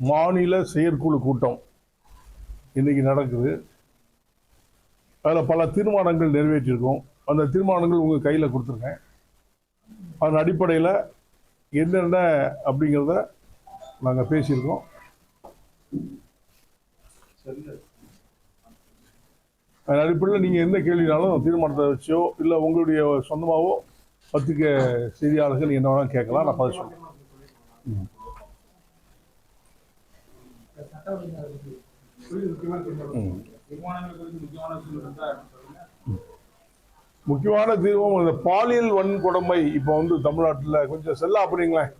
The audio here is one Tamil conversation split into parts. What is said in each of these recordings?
மாநில செயற்குழு கூட்டம் இன்றைக்கி நடக்குது. அதில் பல தீர்மானங்கள் நிறைவேற்றியிருக்கோம் அந்த தீர்மானங்கள் உங்கள் கையில் கொடுத்துருக்கேன். அதன் அடிப்படையில் என்னென்ன அப்படிங்கிறத நாங்கள் பேசியிருக்கோம். அதன் அடிப்படையில் நீங்கள் எந்த கேள்வினாலும் தீர்மானத்தை வச்சோ இல்லை உங்களுடைய சொந்தமாகவோ பத்திரிக்கை செய்தியாளர்கள் என்ன வேணாலும் கேட்கலாம். நான் பதில் சொல்கிறேன் ம். முக்கியமான தீர்வம் இந்த பாலியல் வன்கொடுமை இப்போ வந்து தமிழ்நாட்டில் கொஞ்சம் செல்ல அப்படிங்களேன்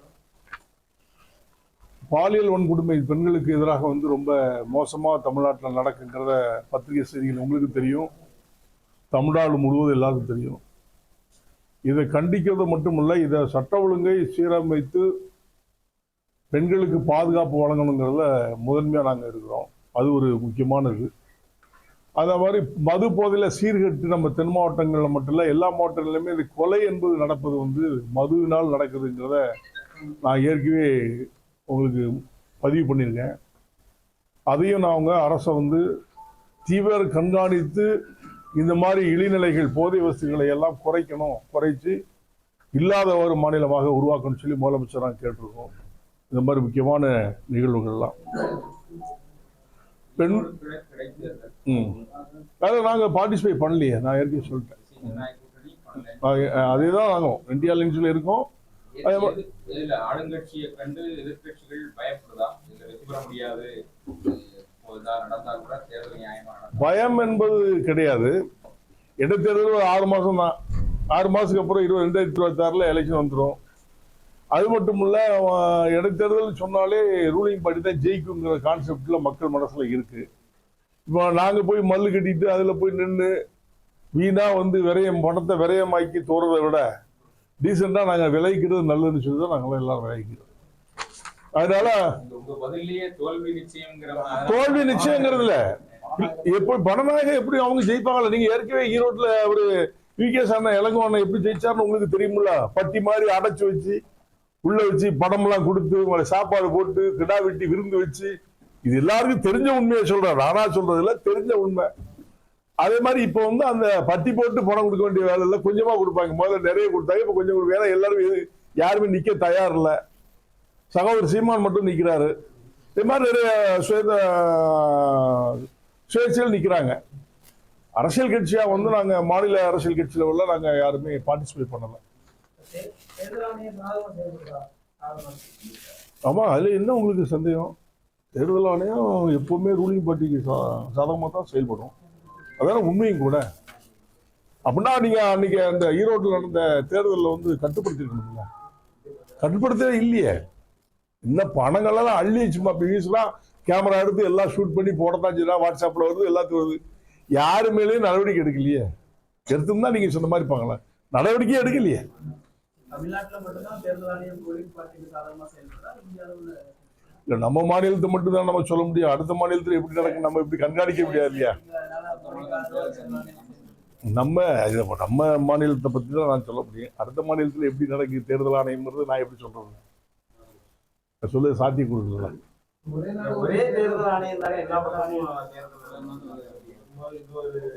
பாலியல் வன்கொடுமை பெண்களுக்கு எதிராக வந்து ரொம்ப மோசமாக தமிழ்நாட்டில் நடக்குங்கிறத பத்திரிகை செய்திகள் உங்களுக்கு தெரியும். தமிழ்நாடு முழுவதும் எல்லாருக்கும் தெரியும். இதை கண்டிக்கிறது மட்டுமல்ல இதை சட்ட ஒழுங்கை சீரமைத்து பெண்களுக்கு பாதுகாப்பு வழங்கணுங்கிறதுல முதன்மையாக நாங்கள் இருக்கிறோம். அது ஒரு முக்கியமானது. அதே மாதிரி மது போதையில் சீர்கட்டு நம்ம தென் மாவட்டங்களில் மட்டும் இல்லை எல்லா மாவட்டங்களிலுமே இது கொலை என்பது நடப்பது வந்து மதுவினால் நடக்குதுங்கிறத நான் ஏற்கனவே உங்களுக்கு பதிவு பண்ணியிருக்கேன். அதையும் நான் அவங்க அரசை வந்து தீவிர கண்காணித்து இந்த மாதிரி இழிநிலைகள் போதை வசதிகளை எல்லாம் குறைக்கணும் குறைச்சி இல்லாத ஒரு மாநிலமாக உருவாக்கணும்னு சொல்லி முதலமைச்சர் நான் கேட்டிருக்கோம். இந்த மாதிரி முக்கியமான நிகழ்வுகள்லாம். பெண் ம். அதில் நாங்கள் பார்ட்டிசிபேட் பண்ணலையே நான் ஏற்கனவே சொல்லிட்டேன். அதே தான் நாங்கள் இந்தியா லிங்க்ஸில் இருக்கோம். இதுல ஆளுங்கட்சியை கண்டு எதிர்க்கட்சிகள் பயப்படுதா? இதுல வெற்றி பெற முடியாது. பயம் என்பது கிடையாது. இடைத்தேர்தல் ஒரு ஆறு மாதம் தான் ஆறு மாதத்துக்கு அப்புறம் இருபது ரெண்டாயிரத்தி இருபத்தாறில் எலெக்ஷன் வந்துடும் அது மட்டும் இல்ல இடைத்தேர்தல் சொன்னாலே ரூலிங் பார்ட்டி தான் ஜெயிக்குங்கிற கான்செப்டில் மக்கள் மனசில் இருக்கு. இப்போ நாங்கள் போய் மல்லு கட்டிட்டு அதில் போய் நின்று வீணா வந்து விரயம் பணத்தை விரயமாக்கி தோறதை விட டீசெண்டாக நாங்கள் விளைவிக்கிறது நல்லதுன்னு சொல்லி தான் நாங்களாம் எல்லாரும் விளைவிக்கிறோம். அதனால தோல்வி நிச்சயங்கிறது இல்ல எப்படி பணமாக எப்படி அவங்க ஜெயிப்பாங்கல்ல நீங்க ஏற்கனவே ஈரோட்ல ஒரு வி கே அண்ணன் இளங்கோ அண்ணன் எப்படி ஜெயிச்சாருன்னு உங்களுக்கு தெரியுமில்ல? பட்டி மாதிரி அடைச்சு வச்சு உள்ள வச்சு படம்லாம் கொடுத்து உங்களை சாப்பாடு போட்டு கிடா வெட்டி விருந்து வச்சு இது எல்லாருக்கும் தெரிஞ்ச உண்மையை சொல்றேன். நானா சொல்றது தெரிஞ்ச உண்மை. அதே மாதிரி இப்போ வந்து அந்த பட்டி போட்டு பணம் கொடுக்க வேண்டிய வேலை இல்லை கொஞ்சமா கொடுப்பாங்க. முதல்ல நிறைய கொடுத்தாங்க. இப்போ கொஞ்சம் கொடுக்க ஏன்னா எல்லாரும் யாருமே நிக்க தயார் இல்லை சகோதரர் சீமான் மட்டும் நிக்கிறாரு. இது மாதிரி நிறைய சுயத சுயேட்சையில் நிக்கிறாங்க. அரசியல் கட்சியா வந்து நாங்க மாநில அரசியல் கட்சியில உள்ள நாங்க யாருமே பார்ட்டிசிபேட் பண்ணலை. ஆமாம் அதில் என்ன உங்களுக்கு சந்தேகம்? தேர்தல் ஆணையம் எப்போவுமே ரூலிங் பார்ட்டிக்கு சாதகமாக தான் செயல்படும். அதான உண்மையும் கூட. அப்படின்னா நீங்கள் அன்றைக்கி அந்த ஈரோட்டில் நடந்த தேர்தலில் வந்து கட்டுப்படுத்திருக்கணும்ல. கட்டுப்படுத்தவே இல்லையே. இந்த பணங்கள்லாம் அள்ளி சும்மா கேமரா எடுத்து எல்லாம் ஷூட் பண்ணி போடத்தான் செய்யலாம் வாட்ஸ்அப்பில் வருது எல்லாத்துக்கும் வருது. யாரு மேலேயும் நடவடிக்கை எடுக்கலையே. எடுத்தும் தான் நீங்கள் சொன்ன மாதிரி பார்க்கலாம் நடவடிக்கையே எடுக்கலையே. இல்ல நம்ம மாநிலத்தை மட்டும் தான் நம்ம சொல்ல முடியும். அடுத்த மாநிலத்தில் எப்படி நடக்கும் நம்ம இப்படி கண்காணிக்க முடியாது இல்லையா? நம்ம நம்ம மாநிலத்தை பத்தி தான் நான் சொல்ல முடியும். அடுத்த மாநிலத்தில் எப்படி நடக்குது தேர்தல் ஆணையம்ன்றது நான் எப்படி சொல்றது? நான் சொல்ல சாத்தியம் கொடுக்கல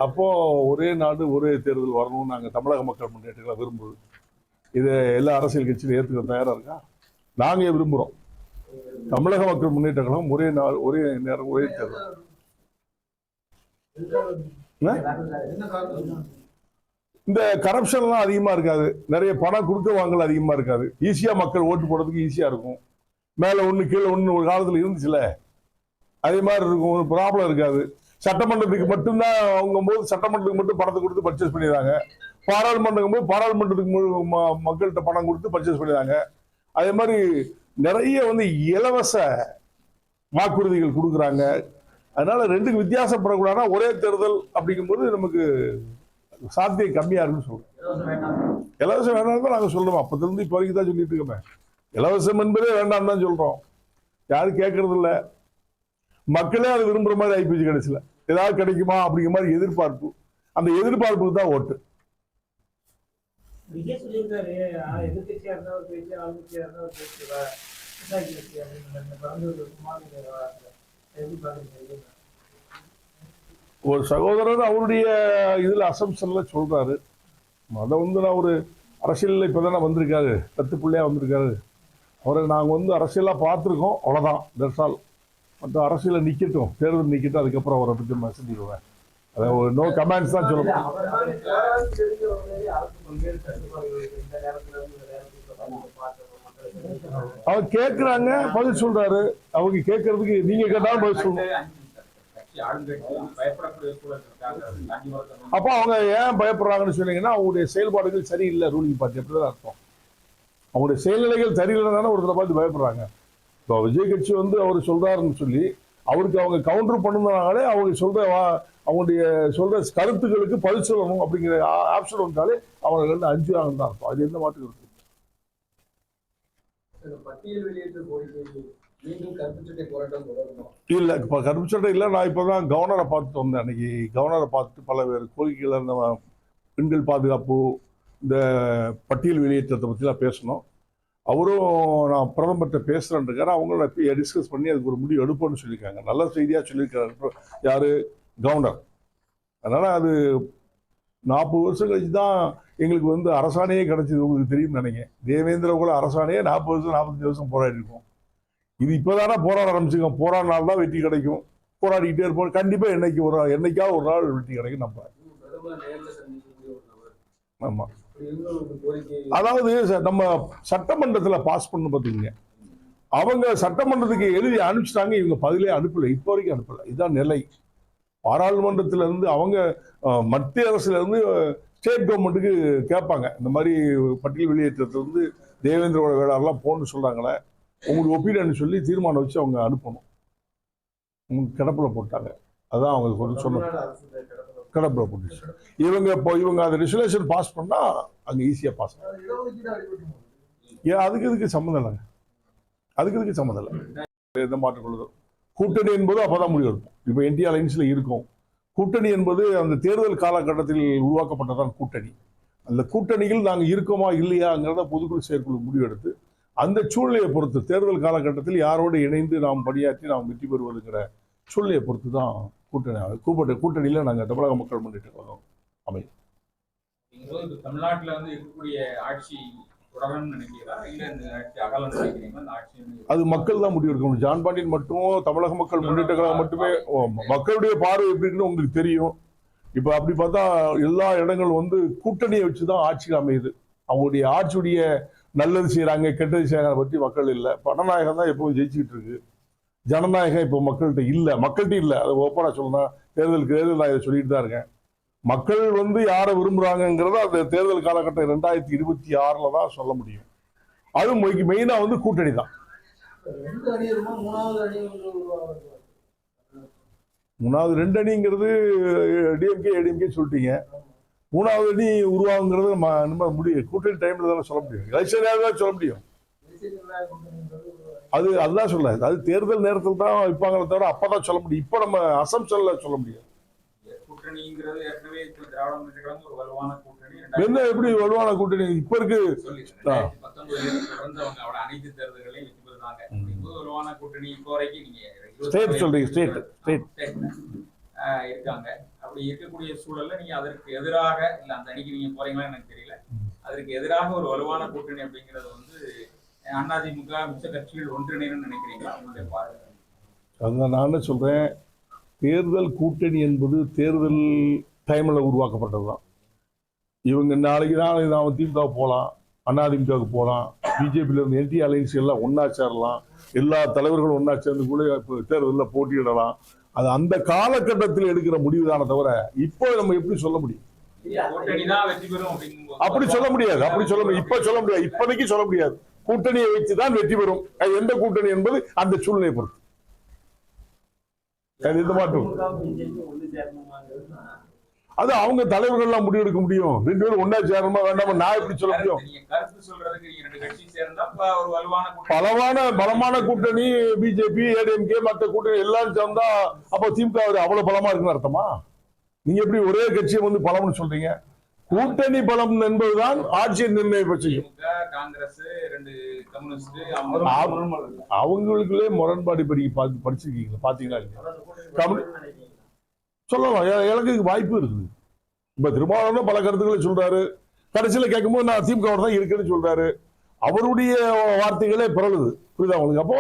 அப்போ ஒரே நாடு ஒரே தேர்தல் வரணும்னு நாங்கள் தமிழக மக்கள் முன்னேற்றங்களை விரும்புது இதை எல்லா அரசியல் கட்சியிலும் ஏற்றுக்க தயாராக இருக்கா? நாங்கள் விரும்புகிறோம் தமிழக மக்கள் முன்னேற்ற கழகம் ஒரே நாள் ஒரே நேரம் ஒரே தேர்தல். இந்த கரப்ஷன்லாம் அதிகமாக இருக்காது. நிறைய பணம் கொடுக்க வாங்கல அதிகமாக இருக்காது. ஈஸியாக மக்கள் ஓட்டு போடுறதுக்கு ஈஸியாக இருக்கும். மேலே ஒன்று கீழே ஒன்று ஒரு காலத்தில் இருந்துச்சுல? அதே மாதிரி இருக்கும். ஒரு ப்ராப்ளம் இருக்காது. சட்டமன்றத்துக்கு மட்டும்தான் அவங்க போது சட்டமன்றத்துக்கு மட்டும் பணத்தை கொடுத்து பர்ச்சேஸ் பண்ணிடுறாங்க. பாராளுமன்றம் போது பாராளுமன்றத்துக்கு ம- மக்கள்கிட்ட பணம் கொடுத்து பர்ச்சேஸ் பண்ணிடுறாங்க. அதே மாதிரி நிறைய வந்து இலவச வாக்குறுதிகள் கொடுக்குறாங்க. அதனால ரெண்டுக்கு வித்தியாசப்படக்கூடாதுன்னா ஒரே தேர்தல் அப்படிங்கும்போது நமக்கு சாத்தியம் கம்மியா இருக்குன்னு சொல்றோம். இலவசம் வேணாம் தான் நாங்கள் சொல்றோம். அப்பத்திலிருந்து இப்போ வரைக்கும் தான் சொல்லிட்டு இருக்கோமே. இலவசம் என்பதே வேண்டாம் தான் சொல்றோம். யாரும் கேட்கறது இல்லை. மக்களே அது விரும்புற மாதிரி ஐபிசி கடைசியில். ஏதாவது கிடைக்குமா அப்படிங்கிற மாதிரி எதிர்பார்ப்பு. அந்த எதிர்பார்ப்புக்கு தான் ஓட்டு. விஜய் எதிர்கட்சியா இருந்தா ஒரு பேச்சு ஆளுங்கட்சியா இருந்தா ஒரு கட்சி அப்படின்னு எப்படி பாக்குறீங்க? ஒரு சகோதரர் அவருடைய இதுல அசம்ஷன்ல சொல்றாரு. அதை வந்து நான் ஒரு அரசியலில் இப்போ தானே வந்திருக்காரு. பத்து பிள்ளையா வந்திருக்காரு. அவரை நாங்கள் வந்து அரசியலாக பார்த்துருக்கோம். அவ்வளோதான் தட்ஸ் ஆல் மற்ற அரசியலில் நிற்கட்டும் தேர்தல் நிற்கட்டும் அதுக்கப்புறம் அவரை பற்றி நான் செஞ்சிடுவேன் அதை ஒரு நோ கமெண்ட்ஸ் தான் சொல்லணும் அவர் கேட்குறாங்க பதில் சொல்றாரு. அவங்க கேட்கறதுக்கு நீங்க கேட்டாலும் பதில் சொல்லணும் அப்போ அவங்க ஏன் பயப்படுறாங்கன்னு சொன்னீங்கன்னா அவங்களுடைய செயல்பாடுகள் சரியில்லை ரூலிங் பார்ட்டி அப்படிதான் அர்த்தம். அவங்களுடைய செயல்நிலைகள் சரியில்லைன்னு ஒருத்தரை பார்த்து பயப்படுறாங்க. இப்போ விஜய் கட்சி வந்து அவர் சொல்றாருன்னு சொல்லி அவருக்கு அவங்க கவுண்டர் பண்ணுனாலே அவங்க சொல்ற அவங்களுடைய சொல்ற கருத்துக்களுக்கு பதில் சொல்லணும் அப்படிங்கிற ஆப்ஷன் வந்தாலே அவங்க வந்து அஞ்சுறாங்கன்னு தான் அர்த்தம் அது எந்த மாற்றம் இருக்கு பட்டியல் வெளியேற்ற கோரிக்கை இல்லை இப்போ கருப்பு சட்டை இல்லை நான் இப்போ தான் கவர்னரை பார்த்துட்டு வந்தேன் அன்னைக்கு. கவர்னரை பார்த்துட்டு பல பேர் கோரிக்கைகள் இந்த பெண்கள் பாதுகாப்பு இந்த பட்டியல் வெளியேற்றத்தை பற்றிலாம் பேசணும். அவரும் நான் பிரதமர்கிட்ட பேசுகிறேன் இருக்காரு அவங்கள டிஸ்கஸ் பண்ணி அதுக்கு ஒரு முடிவு எடுப்போம்னு சொல்லியிருக்காங்க. நல்ல செய்தியாக சொல்லியிருக்காரு. யார்? கவர்னர். அதனால் அது நாற்பது வருஷம் கழிச்சு தான் எங்களுக்கு வந்து அரசாணையே கிடச்சிது உங்களுக்கு தெரியும்னு நினைக்கிறேன். தேவேந்திர குல அரசாணையே நாற்பது வருஷம் நாற்பத்தஞ்சு வருஷம் போராடி இருக்கோம். இது இப்போதானே போராட ஆரம்பிச்சுக்கோம் போராடினால் தான் வெற்றி கிடைக்கும். போராடிக்கிட்டே இருப்போம். கண்டிப்பாக என்னைக்கு ஒரு நாள் என்னைக்காவது ஒரு நாள் வெற்றி கிடைக்கும் நம்ம ஆமாம் அதாவது ச- நம்ம சட்டமன்றத்தில் பாஸ் பண்ண பார்த்தீங்க அவங்க சட்டமன்றத்துக்கு எழுதி அனுப்பிச்சிட்டாங்க இவங்க பதிலே அனுப்பல இப்போ வரைக்கும் அனுப்பல. இதுதான் நிலை. பாராளுமன்றத்துல இருந்து அவங்க மத்திய அரசுல இருந்து ஸ்டேட் கவர்மெண்ட்டுக்கு கேட்பாங்க. இந்த மாதிரி பட்டியல் வெளியேற்றத்தை வந்து தேவேந்திரோட வேளாறுலாம் போன்னு சொல்றாங்களே உங்களுக்கு ஒப்பீனியன் சொல்லி தீர்மானம் வச்சு அவங்க அனுப்பணும். உங்களுக்கு கிடப்பில் போட்டாங்க. அதான் அவங்க சொல்லி சொன்ன தமிழ்நாடு அரசு போட்டுச்சு. இவங்க இப்போ இவங்க அந்த ரெசுலேஷன் பாஸ் பண்ணா அங்கே ஈஸியாக பாஸ் இடஒதுக்கீடு ஏன் அதுக்கு இதுக்கு சம்மந்தம் இல்லைங்க. அதுக்கு இதுக்கு சம்மந்தம் இல்லை. எந்த மாற்றம் கொள்ளுதல் கூட்டணி என்பது அப்பதான் முடிவு இருக்கும் இப்போ இந்தியா அலைன்ஸ்ல இருக்கும். கூட்டணி என்பது அந்த தேர்தல் காலகட்டத்தில் உருவாக்கப்பட்டதான் கூட்டணி. அந்த கூட்டணியில் நாங்கள் இருக்கோமா இல்லையாங்கிறத பொதுக்குழு செயற்குழு முடிவெடுத்து அந்த சூழ்நிலையை பொறுத்து தேர்தல் காலகட்டத்தில் யாரோடு இணைந்து நாம் பணியாற்றி நாம் வெற்றி பெறுவதுங்கிற சூழ்நிலையை பொறுத்து தான் கூட்டணி கூப்பிட்ட கூட்டணியில் நாங்கள் தமிழக மக்கள் முன்னேற்ற கழகம் தமிழ்நாட்டுல வந்து இருக்கக்கூடிய ஆட்சி ஆட்சி ஆட்சி அது மக்கள் தான் முடிவெடுக்கணும் ஜான் பாண்டியன் மட்டும் தமிழக மக்கள் முன்னேற்ற கழகம் மட்டுமே மக்களுடைய பார்வை எப்படின்னு உங்களுக்கு தெரியும். இப்போ அப்படி பார்த்தா எல்லா இடங்களும் வந்து கூட்டணியை வச்சு தான் ஆட்சிக்கு அமையுது. அவங்களுடைய ஆட்சியுடைய நல்லது செய்கிறாங்க கெட்டது செய்கிறாங்க பற்றி மக்கள் இல்லை. பணநாயகம் தான் எப்பவும் ஜெயிச்சுக்கிட்டு இருக்கு. ஜனநாயகம் இப்போ மக்கள்கிட்ட இல்லை. மக்கள்கிட்ட இல்லை. அதை ஓப்பனாக சொல்லணும் தேர்தலுக்கு தேர்தல் நான் இதை சொல்லிட்டு தான் இருக்கேன். மக்கள் வந்து யாரை விரும்புகிறாங்கங்கிறத அந்த தேர்தல் காலகட்டம் ரெண்டாயிரத்தி இருபத்தி ஆறில் தான் சொல்ல முடியும். அது மெயினாக வந்து கூட்டணி தான். மூணாவது ரெண்டு அணிங்கிறது டிஎம்கே ஏடிஎம்கே சொல்லிட்டீங்க. மூணாவது அணி உருவாகுங்கிறது நம்ம நம்ம முடியும் கூட்டணி டைம்ல தானே சொல்ல முடியும். எலெக்ஷன் தான் சொல்ல முடியும் தேசிய ஜனநாயக கூட்டணின்றது ஒரு அது அதுதான் சொல்ல அது தேர்தல் நேரத்தில் தான் வைப்பாங்களே தவிர அப்பதான் சொல்ல முடியும். இப்போ நம்ம அசம்ஷன்ல சொல்ல கூட்டணி. என்ன எப்படி வலுவான கூட்டணி? இப்ப இருக்கு. ஸ்டேட் சொல்றீங்க ஸ்டேட் ஸ்டேட் இருக்காங்க. அப்படி இருக்கக்கூடிய சூழல்ல நீங்க அதற்கு எதிராக இல்ல அந்த அணிக்கு நீங்க போறீங்களா எனக்கு தெரியல. அதற்கு எதிராக ஒரு வலுவான கூட்டணி அப்படிங்கறது வந்து அதிமுக மிச்ச கட்சிகள் ஒன்றிணைன்னு நினைக்கிறீங்களா? உங்களுடைய பார்வை. அதுதான் நான் என்ன சொல்றேன் தேர்தல் கூட்டணி என்பது தேர்தல் டைம்ல உருவாக்கப்பட்டது தான் இவங்க நாளைக்கு நாளைக்கு நாம திமுக போகலாம் அதிமுகவுக்கு போகலாம் பிஜேபியில இருந்து என்டி அலைன்ஸ் எல்லாம் ஒண்ணா சேரலாம் எல்லா தலைவர்களும் ஒண்ணா சேர்ந்து கூட இப்போ தேர்தலில் போட்டியிடலாம். அது அந்த காலகட்டத்தில் எடுக்கிற முடிவு தானே தவிர இப்போ நம்ம எப்படி சொல்ல முடியும்? அப்படி சொல்ல முடியாது அப்படி சொல்ல முடியாது இப்ப சொல்ல முடியாது இப்போதைக்கு சொல்ல முடியாது. கூட்டணியை வச்சு தான் வெற்றி பெறும். எந்த கூட்டணி என்பது அந்த சூழ்நிலையை பொறுத்து. அது எந்த தான் அது அவங்க தலைவர்கள்லாம் முடிவெடுக்க முடியும். ரெண்டு பேரும் ஒண்ணா சேரணுமா வேண்டாமா? நான் எப்படி சொல்ல முடியும்? கூட்டணி. பலமான கூட்டணி பிஜேபி ஏடிஎம்கே மற்ற கூட்டணி எல்லாம் சேர்ந்தா அப்போ திமுக அவ்வளவு பலமா இருக்குன்னு அர்த்தமா? நீங்க எப்படி ஒரே கட்சியை வந்து பலம்னு சொல்றீங்க? கூட்டணி பலம் என்பதுதான் ஆட்சியை நிர்ணயிப்ப செய்யும். அவங்களுக்குள்ளே முரண்பாடு படி பார்த்து படிச்சிருக்கீங்களா? பாத்தீங்களா சொல்லலாம். எனக்கு வாய்ப்பு இருக்குது. இப்ப திருமாவளவன் பல கருத்துக்களை சொல்றாரு. கடைசியில கேட்கும்போது நான் திமுக தான் இருக்குன்னு சொல்றாரு. அவருடைய வார்த்தைகளே பிறழுது. புரியுதா உங்களுக்கு? அப்போ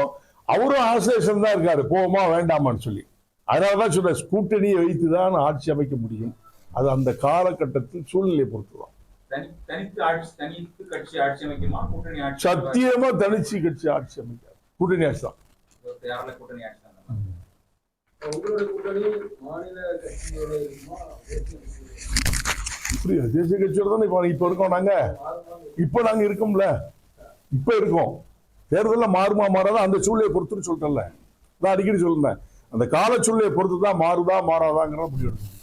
அவரும் ஆசோசியேஷன் தான் இருக்காரு. போவோமா வேண்டாமான்னு சொல்லி. அதனாலதான் சொல்றேன். கூட்டணியை வைத்து தான் ஆட்சி அமைக்க முடியும். அது அந்த காலகட்டத்தில் சூழ்நிலையை பொறுத்து தான் தனி தனித்து ஆட்சி தனித்து கட்சி ஆட்சி அமைக்குமா? கூட்டணி ஆட்சி சத்தியமா தனிச்சு கட்சி ஆட்சி அமைக்காது. கூட்டணி ஆட்சி தான். தேசிய கட்சியோட புரியுது. தேசிய கட்சியோட தானே இப்போ இப்போ இருக்கோம் நாங்க? இப்போ நாங்க இருக்கோம்ல. இப்போ இருக்கோம். தேர்தலில் மாறுமா மாறாதா? அந்த சூழ்நிலையை பொறுத்துன்னு சொல்லிட்டேன்ல. நான் அடிக்கடி சொல்லிருந்தேன் அந்த கால சூழ்நிலையை பொறுத்து தான் மாறுதா மாறாதாங்கிற முடிவு எடுக்கணும்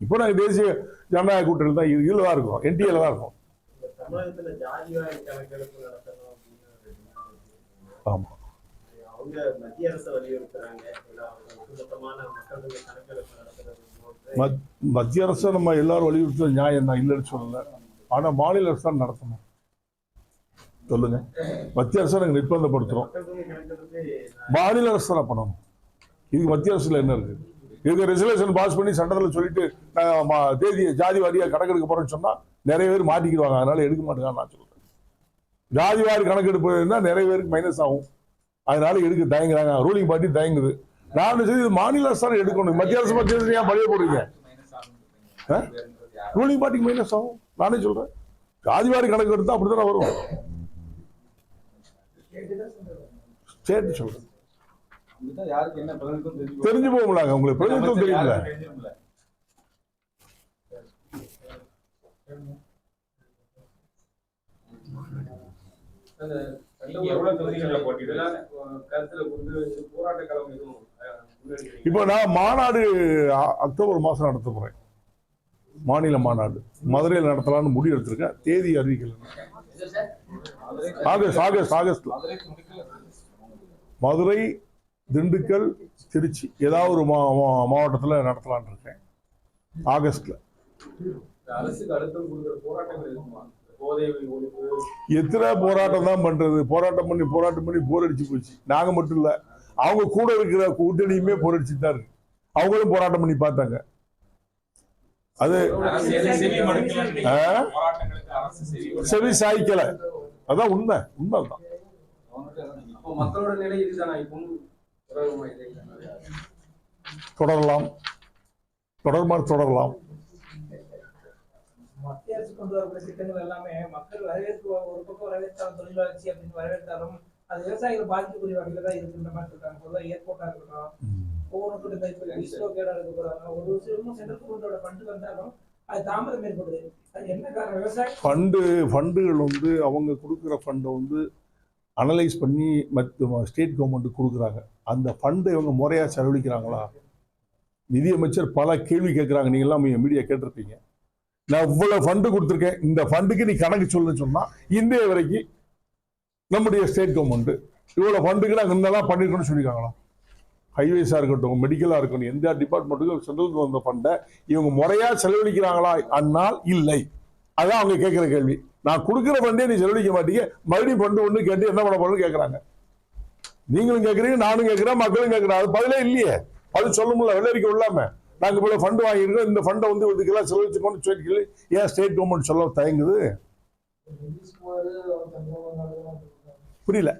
இப்போ நாங்க தேசிய ஜனநாயக கூட்டணி தான். இதுல தான் இருக்கோம். என்டிஏல தான் இருக்கோம். இந்த தமிழகத்துல ஜாதிவாரி கணக்கெடுப்பு நடத்தணும் அப்படின்னு ஒரு demand இருக்கு. ஆமா அவங்க மத்திய அரசை நம்ம எல்லாரும் வலியுறுத்த நியாயம் தான். இல்லைன்னு சொல்லல. ஆனா மாநில அரசு தான் நடத்தணும். சொல்லுங்க. மத்திய அரசை நாங்க நிர்பந்தப்படுத்துறோம். மாநில அரசு தான் பண்ணணும். இதுக்கு மத்திய அரசுல என்ன இருக்கு? இதுக்கு ரெசல்யூஷன் பாஸ் பண்ணி சட்டத்தில் சொல்லிட்டு மா- தேதி ஜாதிவாரியாக கணக்கெடுக்க போறேன்னு சொன்னா நிறைய பேர் மாட்டிக்கிடுவாங்க. அதனால எடுக்க மாட்டேங்கான்னு நான் சொல்றேன். ஜாதி வாரி கணக்கெடுப்பு இருந்தால் நிறைய பேருக்கு மைனஸ் ஆகும். அதனால எடுக்க தயங்குறாங்க. Ruling party தயங்குது. நான் சரி இது மாநில அரசு எடுக்கணும். மத்திய அரசு மத்திய அரசு ஏன் பழைய போடுறீங்க? ஆ? ரூலிங் பார்ட்டிக்கு மைனஸ் ஆகும். நானே சொல்றேன். ஜாதி வாரி கணக்கு எடுத்தா அப்படித்தானே வரும்? ஸ்டேட் சொல்றேன் அப்படிதான் யாருக்கு என்ன பிரதிநிதித்துவம் தெரிஞ்சு தெரிஞ்சு போகலாங்க உங்களுக்கு பிரதிநிதித்துவம் தெரியல? இப்போ நான் மாநாடு அ- அக்டோபர் மாதம் நடத்த போகிறேன் மாநில மாநாடு. மதுரையில் நடத்தலாம்னு முடிவு எடுத்திருக்கேன். தேதி அறிவிக்கல. ஆகஸ்ட் ஆகஸ்ட் ஆகஸ்ட்ல. மதுரை திண்டுக்கல் திருச்சி ஏதாவது ஒரு மா மாவட்டத்தில் நடத்தலாம்னு இருக்கேன். ஆகஸ்ட்ல. எத்தனை போராட்டம் தான் பண்றது? போராட்டம் பண்ணி போராட்டம் பண்ணி போர் அடிச்சு போச்சு. நாங்க மட்டும் இல்ல. அவங்க கூட இருக்கிற கூட்டணியுமே போர் அடிச்சுட்டு தான் இருக்கு. அவங்களும் போராட்டம் பண்ணி பார்த்தாங்க. அது செவி சாய்க்கல. அதான் உண்மை. உண்மைதான். அப்போ தொடரலாம். தொடர்மாறு தொடரலாம். மத்திய அரசு கொண்டு வரக்கூடிய திட்டங்கள் எல்லாமே மக்கள் வரவேற்பு ஒரு பக்கம் வரவேற்றாலும் தொழில் வளர்ச்சி அப்படின்னு வரவேற்றாலும் அது விவசாயிகள் பாதிக்கக்கூடிய வகையில தான் இருக்குன்ற மாதிரி இருக்காங்க. பொதுவாக ஏர்போர்ட்டா இருக்கட்டும் ஒவ்வொன்றுக்கும் இப்போ இஸ்ரோ கேடா இருக்க போறாங்க ஒரு சிறுமும் சென்ட்ரல் கவர்மெண்டோட ஃபண்டு வந்தாலும் அது தாமதம் ஏற்படுது. அது என்ன காரணம்? விவசாயம் ஃபண்டு ஃபண்டுகள் வந்து அவங்க கொடுக்குற ஃபண்டை வந்து அனலைஸ் பண்ணி மற்ற ஸ்டேட் கவர்மெண்ட்டு கொடுக்குறாங்க. அந்த ஃபண்டை இவங்க முறையாக செலவழிக்கிறாங்களா? நிதியமைச்சர் பல கேள்வி கேட்குறாங்க. நீங்கள்லாம் மீடியா கேட்டிருப்பீங்க. நான் இவ்வளோ ஃபண்டு கொடுத்துருக்கேன். இந்த ஃபண்டுக்கு நீ கணக்கு சொல்லுன்னு சொன்னால் இந்திய வரைக்கும் நம்முடைய ஸ்டேட் கவர்மெண்ட்டு இவ்வளோ ஃபண்டுக்கு நாங்கள் இன்னெல்லாம் பண்ணியிருக்கோம்னு சொல்லியிருக்காங்களா ஹைவேஸாக இருக்கட்டும் மெடிக்கலாக இருக்கட்டும் எந்த டிபார்ட்மெண்ட்டுக்கும் சென்ட்ரல் வந்த ஃபண்டை இவங்க முறையாக செலவழிக்கிறாங்களா? அன்னால் இல்லை. அதான் அவங்க கேட்குற கேள்வி. நான் கொடுக்குற ஃபண்டே நீ செலவழிக்க மாட்டீங்க. மறுபடியும் ஃபண்டு ஒன்று கேட்டு என்ன பண்ண போறோம்னு கேட்குறாங்க நீங்களும் கேட்குறீங்க நானும் கேட்குறேன் மக்களும் கேட்குறேன் அது பதிலே இல்லையே. அது சொல்ல முடியல வெள்ளரிக்கை இல்லாம நாங்கள் இவ்வளோ ஃபண்டு வாங்கியிருக்கோம். இந்த ஃபண்டை வந்து இதுக்கெல்லாம் செலவழிச்சுக்கோன்னு சொல்லி ஏன் ஸ்டேட் கவர்மெண்ட் சொல்ல தயங்குது. புரியல.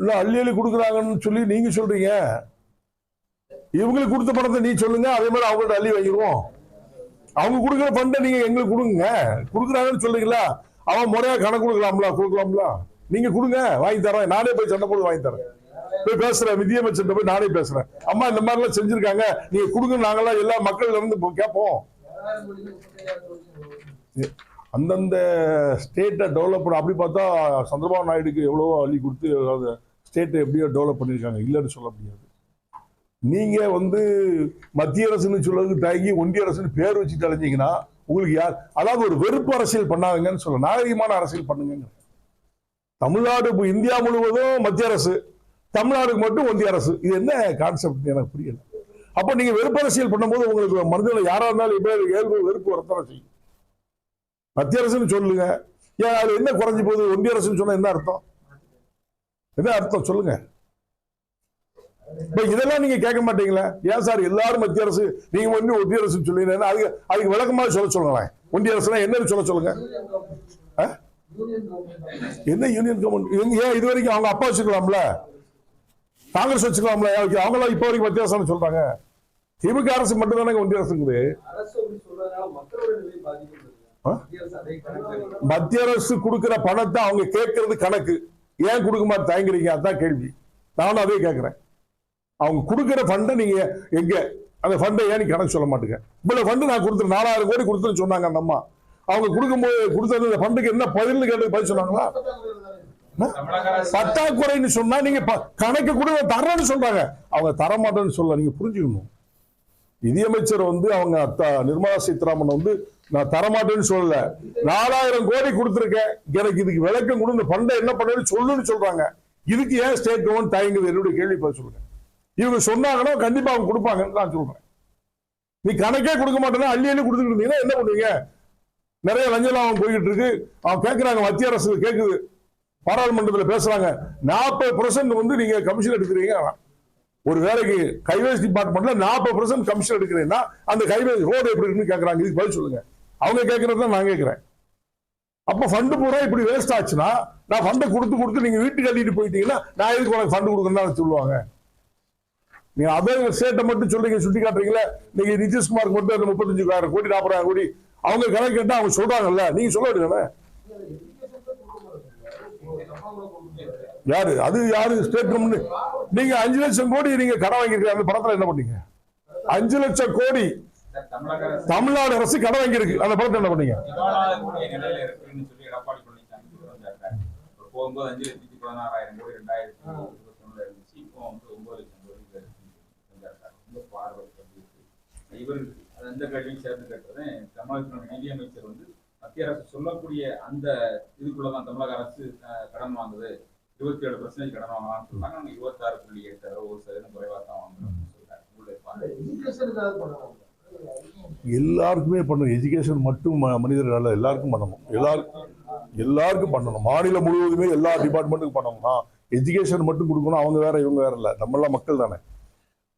இல்லை அள்ளி அள்ளி கொடுக்குறாங்கன்னு சொல்லி நீங்க சொல்றீங்க. இவங்களுக்கு கொடுத்த பணத்தை நீ சொல்லுங்க அதே மாதிரி அவங்கள்ட்ட அள்ளி வாங்கிடுவோம். அவங்க கொடுக்குற ஃபண்டை நீங்க எங்களுக்கு கொடுங்க. கொடுக்குறாங்கன்னு சொல்றீங்களா அவன் முறையா கணக்கு கொடுக்கலாம்ல கொடுக்கலாம்ல. நீங்க கொடுங்க வாங்கி தரேன். நானே போய் சண்டை போட்டு வாங்கி தரேன். போய் பேசுறேன் நிதியமைச்சர் போய் நானே பேசுறேன். அம்மா இந்த மாதிரி எல்லாம் செஞ்சிருக்காங்க. நீங்க கொடுங்க நாங்கெல்லாம் எல்லா மக்கள் இருந்து கேட்போம். அந்தந்த ஸ்டேட்டை டெவலப் பண்ண அப்படி பார்த்தா சந்திரபாபு நாயுடுக்கு எவ்வளவோ அள்ளி கொடுத்து ஸ்டேட்டை எப்படியோ டெவலப் பண்ணியிருக்காங்க. இல்லைன்னு சொல்ல முடியாது. நீங்க வந்து மத்திய அரசுன்னு சொல்றதுக்கு தயங்கி ஒன்றிய அரசுன்னு பேர் வச்சுட்டு அலைஞ்சீங்கன்னா உங்களுக்கு யார் அதாவது ஒரு வெறுப்பு அரசியல் பண்ணாதீங்கன்னு சொல்ல நாகரிகமான அரசியல் பண்ணுங்க தமிழ்நாடு இப்போ இந்தியா முழுவதும் மத்திய அரசு. தமிழ்நாடுக்கு மட்டும் ஒன்றிய அரசு. இது என்ன கான்செப்ட் எனக்கு புரியல. அப்போ நீங்க வெறுப்பு அரசியல் பண்ணும்போது உங்களுக்கு மனதில் யாரா இருந்தாலும் இப்போ இயல்பு வெறுப்பு வரத்தான செய்யும். மத்திய அரசுன்னு சொல்லுங்க. ஏன் அது என்ன குறைஞ்சி போகுது? ஒன்றிய அரசுன்னு சொன்னா என்ன அர்த்தம்? என்ன அர்த்தம்? சொல்லுங்க. இதெல்லாம் நீங்க கேட்க மாட்டீங்களா? ஏன் சார் எல்லாரும் மத்திய அரசு நீங்க வந்து ஒன்றிய அரசு சொல்லி அதுக்கு அதுக்கு விளக்கமா சொல்ல சொல்லுங்களேன். ஒன்றிய அரசுனா என்னன்னு சொல்ல சொல்லுங்க. என்ன யூனியன் கவர்மெண்ட் ஏன் இது வரைக்கும் அவங்க அப்பா வச்சுக்கலாம்ல? காங்கிரஸ் வச்சுக்கலாம்ல? அவங்களாம் இப்போ வரைக்கும் மத்திய அரசு சொல்றாங்க. திமுக அரசு மட்டும் தானே ஒன்றிய அரசுங்குது ஆ? மத்திய அரசு கொடுக்கிற பணத்தை அவங்க கேட்கறது கணக்கு. ஏன் கொடுக்க மாதிரி தயங்குறீங்க அதான் கேள்வி. நானும் அதே கேட்கிறேன். அவங்க கொடுக்குற ஃபண்டை நீங்க எங்க அந்த ஃபண்டை ஏன் கணக்கு சொல்ல மாட்டேங்க? இவ்வளோ ஃபண்டு நான் கொடுத்துரு நாலாயிரம் கோடி கொடுத்துன்னு சொன்னாங்க அந்த அம்மா. அவங்க கொடுக்கும்போது கொடுத்தது இந்த ஃபண்டுக்கு என்ன பதில்னு கேட்டு பதில் சொன்னாங்களா? பத்தாக்குறைன்னு அரசு சொன்னா நீங்க ப- கணக்கு கூட தரேன்னு சொல்றாங்க. அவங்க தர மாட்டேன்னு சொல்ல நீங்க புரிஞ்சுக்கணும். நிதியமைச்சர் வந்து அவங்க அத்தா நிர்மலா சீதாராமன் வந்து நான் தரமாட்டேன்னு சொல்லல. நாலாயிரம் கோடி கொடுத்துருக்கேன். எனக்கு இதுக்கு விளக்கம் கொடுங்க பண்டை என்ன பண்ணுன்னு சொல்லுன்னு சொல்றாங்க. இதுக்கு ஏன் ஸ்டேட் கவர்மெண்ட் தயங்குது? என்னுடைய கேள்வி பதில் சொல்லுங்க. இவங்க சொன்னாங்கன்னா கண்டிப்பா அவங்க கொடுப்பாங்கன்னு நான் சொல்றேன். நீ கணக்கே கொடுக்க மாட்டேன்னா அள்ளி அள்ளி கொடுத்துட்டு இருந்தீங்கன்னா என்ன பண்ணுவீங்க? நிறைய லஞ்சம் அவன் போய்கிட்டு இருக்கு. அவன் கேட்கிறாங்க மத்திய அரசு கேட்குது பாராளுமன்றத்தில் பேசுறாங்க. நாற்பது பர்சன்ட் வந்து நீங்க கமிஷன் எடுக்கிறீங்க. ஒரு வேலைக்கு கைவேஸ் டிபார்ட்மெண்ட்ல நாற்பது பர்சன்ட் கமிஷன் எடுக்கிறீங்கன்னா அந்த கைவேஸ் ரோடு எப்படி இருக்குன்னு கேட்கறாங்க இதுக்கு பதில் சொல்லுங்க. அவங்க கேட்கறது தான் நான் கேட்கிறேன் அப்ப ஃபண்டு பூரா இப்படி வேஸ்ட் ஆச்சுன்னா நான் ஃபண்டை கொடுத்து கொடுத்து நீங்க வீட்டுக்கு கட்டிட்டு போயிட்டீங்கன்னா நான் எதுக்கு உனக்கு ஃபண்டு கொடுக்கணும்னு சொல்லுவாங்க? நீங்க அதே ஸ்டேட்டை மட்டும் சொல்றீங்க சுட்டி காட்டுறீங்களே நீங்க நிதிஷ்குமாருக்கு மட்டும் அந்த முப்பத்தஞ்சுக்காயிரம் கோடி நாற்பதாயிரம் கோடி அவங்க கணக்கு கேட்டா அவங்க சொல்றாங்கல்ல நீங்க சொல்ல வேண்டியதானே யாரு? அது யாரு? ஸ்டேட் நீங்க அஞ்சு லட்சம் கோடி நீங்க கடன் வாங்கியிருக்க அந்த படத்துல என்ன பண்ணீங்க? அஞ்சு லட்சம் கோடி தமிழ்நாடு அரசு கடன் வாங்கியிருக்கு அந்த படத்தை என்ன பண்ணீங்க? போகும்போது அஞ்சு லட்சத்தி பதினாறாயிரம் கோடி ரெண்டாயிரத்தி இருபத்தி ஒண்ணுல இருந்துச்சு இப்போ ஒன்பது லட்சம். ரொம்ப பார்வை அப்படி இருக்கு இவர் அது அந்த கல்வியும் சேர்ந்து கேட்டது தமிழகத்தினுடைய நிதியமைச்சர் வந்து மத்திய அரசு சொல்லக்கூடிய அந்த இதுக்குள்ளதான் தமிழக அரசு கடன் வாங்குது. இருபத்தி ஏழு பர்சன்டேஜ் கடன் வாங்கலாம்னு சொல்றாங்க. நாங்க இருபத்தாறு புள்ளி எட்டு ஒரு சதவீதம் குறைவா தான் வாங்குறோம்னு சொல்றாங்க. எல்லாருக்குமே பண்ணணும். எஜுகேஷன் மட்டும் மனிதர்கள் அல்ல எல்லாருக்கும் பண்ணணும். எல்லாருக்கும் எல்லாருக்கும் பண்ணணும். மாநிலம் முழுவதுமே எல்லா டிபார்ட்மெண்ட்டுக்கும் பண்ணணும்னா எஜுகேஷன் மட்டும் கொடுக்கணும். அவங்க வேற இவங்க வேற இல்லை. நம்மளாம் மக்கள் தானே.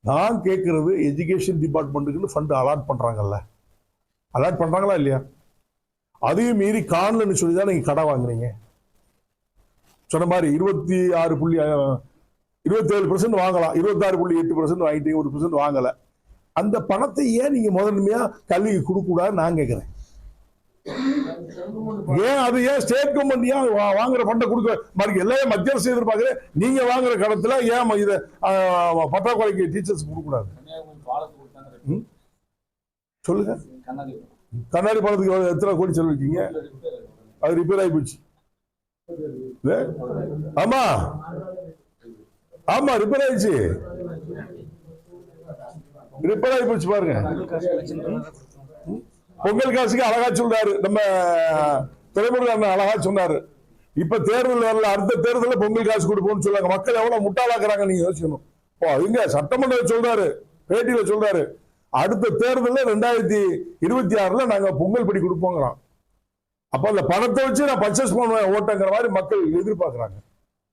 நான் கேட்கறது எஜுகேஷன் டிபார்ட்மெண்ட்டுக்குன்னு ஃபண்ட் அலாட் பண்றாங்கல்ல. அலாட் பண்றாங்களா இல்லையா? அதையும் மீறி காணலன்னு சொல்லி தான் நீங்க கடை வாங்குறீங்க. சொன்ன மாதிரி இருபத்தி ஆறு புள்ளி இருபத்தேழு பர்சன்ட் வாங்கலாம். இருபத்தாறு புள்ளி எட்டு பர்சன்ட் வாங்கிட்டீங்க ஒரு பர்சன்ட் வாங்கலை. அந்த பணத்தை ஏன் நீங்க முதன்மையாக கல்விக்கு கொடுக்க கூடாதுன்னு நான் கேட்குறேன். ஏன் அது ஏன் ஸ்டேட் கவர்மெண்ட் ஏன் வாங்குற ஃபண்டை கொடுக்க மறுக்க எல்லாமே மத்திய அரசு எதிர்பார்க்குறேன் நீங்க வாங்குற கடத்துல ஏன் இதை பற்றாக்குறைக்கு டீச்சர்ஸ் கொடுக்க கூடாது? கன்னியாகுமரி பாலத்து கொடுத்தாங்க சொல்லுங்க. கண்ணாடி. பணத்துக்கு எத்தனை கோடி செலவிக்கீங்க அது ரிப்பேர் ஆகி போச்சு? ஆமா. ஆமா ரிப்பேர் ஆயிடுச்சு. ரிப்பேர் ஆகி போச்சு பாருங்க. பொங்கல் காசுக்கு அழகா சொல்றாரு. நம்ம துறைமுருக அண்ணன் அழகா சொன்னாரு. இப்ப தேர்தல் வரல அடுத்த தேர்தலில் பொங்கல் காசு கொடுப்போம்னு சொல்றாங்க மக்கள் எவ்வளவு முட்டாளாக்குறாங்க நீங்க யோசிக்கணும். ஓ இங்க சட்டமன்றம் சொல்றாரு. பேட்டியில சொல்றாரு. அடுத்த தேர்தலில் ரெண்டாயிரத்தி இருபத்தி ஆறுல நாங்க பொங்கல் படி கொடுப்போங்கிறோம் அப்ப அந்த பணத்தை வச்சு நான் பர்ச்சேஸ் பண்ணுவேன் ஓட்டுங்கிற மாதிரி மக்கள் எதிர்பார்க்கிறாங்க.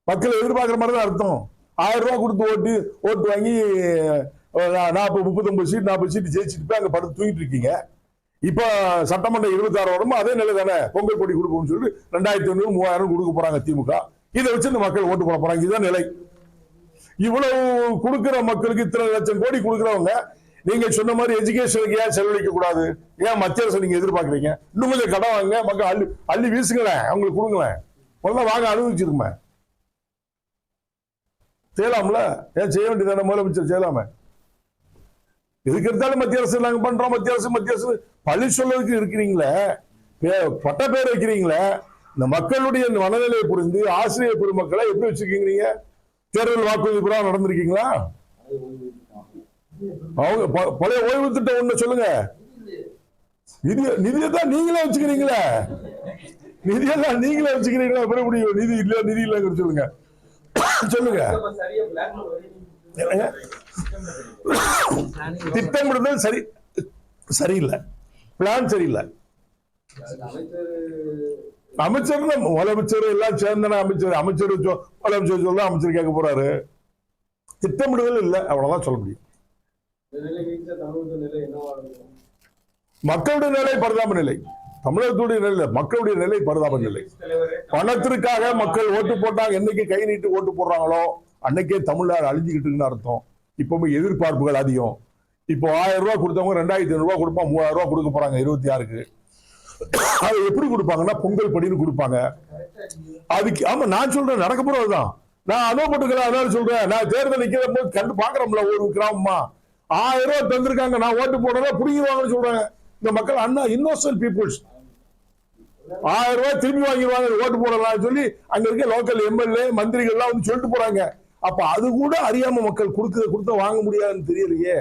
மக்கள் எதிர்பார்க்குற மாதிரி தான் அர்த்தம். ஆயிரம் ரூபாய் கொடுத்து ஓட்டு ஓட்டு வாங்கி நாற்பது முப்பத்தொன்பது சீட் நாற்பது சீட் ஜெயிச்சுட்டு போய் அங்க படுத்து தூங்கிட்டு இருக்கீங்க. இப்ப சட்டமன்ற இருபத்தாறு வருமா அதே நிலை தானே பொங்கல் கொடி கொடுப்போம்னு சொல்லிட்டு ரெண்டாயிரத்தி ஐநூறு மூவாயிரம் கொடுக்க போறாங்க திமுக. இதை வச்சு இந்த மக்கள் ஓட்டு போட போறாங்க. இதுதான் நிலை. இவ்வளவு கொடுக்கிற மக்களுக்கு இத்தனை லட்சம் கோடி கொடுக்குறவங்க நீங்க சொன்ன மாதிரி எஜுகேஷனுக்கு ஏன் செலவழிக்க கூடாது? ஏன் மத்திய அரசு நீங்க எதிர்பார்க்கறீங்க? இன்னும் கொஞ்சம் கடன் வாங்க மக்கள் அள்ளி அள்ளி வீசுங்களேன். அவங்களுக்கு கொடுங்களேன். முதல்ல வாங்க அனுபவிச்சிருக்குமே செய்யலாம்ல ஏன் செய்ய வேண்டியதான முதலமைச்சர் செய்யலாமே எதுக்கு எடுத்தாலும் மத்திய அரசு நாங்கள் பண்றோம் மத்திய அரசு மத்திய அரசு. பழி சொல்றதுக்கு இருக்கிறீங்களே? பட்ட பேர் வைக்கிறீங்களே? இந்த மக்களுடைய மனநிலையை புரிந்து ஆசிரியர் பெருமக்களை எப்படி வச்சிருக்கீங்க? நீங்க தேர்தல் வாக்குறுதி புறா நடந்திருக்கீங்களா? அவங்க பழைய ஓய்வு திட்டம் ஒண்ணு சொல்லுங்க. நிதி நிதியை தான் நீங்களே வச்சுக்கிறீங்களே? நிதியெல்லாம் நீங்களே வச்சுக்கிறீங்களா? எப்படி முடியும் நிதி இல்ல நிதி இல்லைங்கிறது சொல்லுங்க. சொல்லுங்க. என்னங்க? திட்டமிடுதல் சரி சரியில்லை. பிளான் சரியில்லை. அமைச்சர் அமைச்சர் முதலமைச்சர் எல்லாம் சேர்ந்தன அமைச்சர் அமைச்சர் முதலமைச்சர் சொல்ல அமைச்சர் கேட்க போறாரு. திட்டமிடுதல் இல்லை அவ்வளவுதான் சொல்ல முடியும். மக்களுடைய நிலை பரிதாப நிலை. தமிழகத்துடைய நிலை மக்களுடைய நிலை பரிதாப நிலை. பணத்திற்காக மக்கள் ஓட்டு போட்டாங்க என்னைக்கு கை நீட்டு ஓட்டு போடுறாங்களோ அன்னைக்கே தமிழ்நாடு அழிஞ்சுக்கிட்டு இருக்குன்னு அர்த்தம். இப்போவுமே எதிர்பார்ப்புகள் அதிகம். இப்போ ஆயிரம் ரூபா கொடுத்தவங்க ரெண்டாயிரத்தி ஐநூறுரூவா கொடுப்பா மூவாயிரம் ரூபா கொடுக்க போறாங்க இருபத்தி ஆறுக்கு. அது எப்படி கொடுப்பாங்கன்னா பொங்கல் படின்னு கொடுப்பாங்க. அதுக்கு ஆமா நான் சொல்றேன் நடக்க போறதுதான் நான் அனுபவப்பட்டுக்கிறேன் அதனால சொல்றேன். நான் தேர்தல் நிக்கிற போது கண்டு பாக்குறோம்ல ஒரு கிராமமா. ஆயிரம் ரூபாய் தந்திருக்காங்க நான் ஓட்டு போடுறதா புடிங்கிடுவாங்கன்னு சொல்றாங்க. இந்த மக்கள் அண்ணா இன்னோசன்ட் பீப்புள்ஸ் ஆயிரம் ரூபாய் திரும்பி வாங்கிடுவாங்க ஓட்டு போடலாம்னு சொல்லி அங்க இருக்க லோக்கல் எம்எல்ஏ மந்திரிகள்லாம் வந்து சொல்லிட்டு போறாங்க. அப்ப அது கூட அறியாம மக்கள் கொடுக்க கொடுத்த வாங்க முடியாதுன்னு தெரியலையே.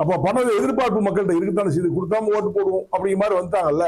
அப்ப பணம் எதிர்பார்ப்பு மக்கள்கிட்ட இருக்குத்தானே செய்து கொடுத்தாம ஓட்டு போடுவோம் அப்படிங்கிற மாதிரி வந்துட்டாங்கல்ல.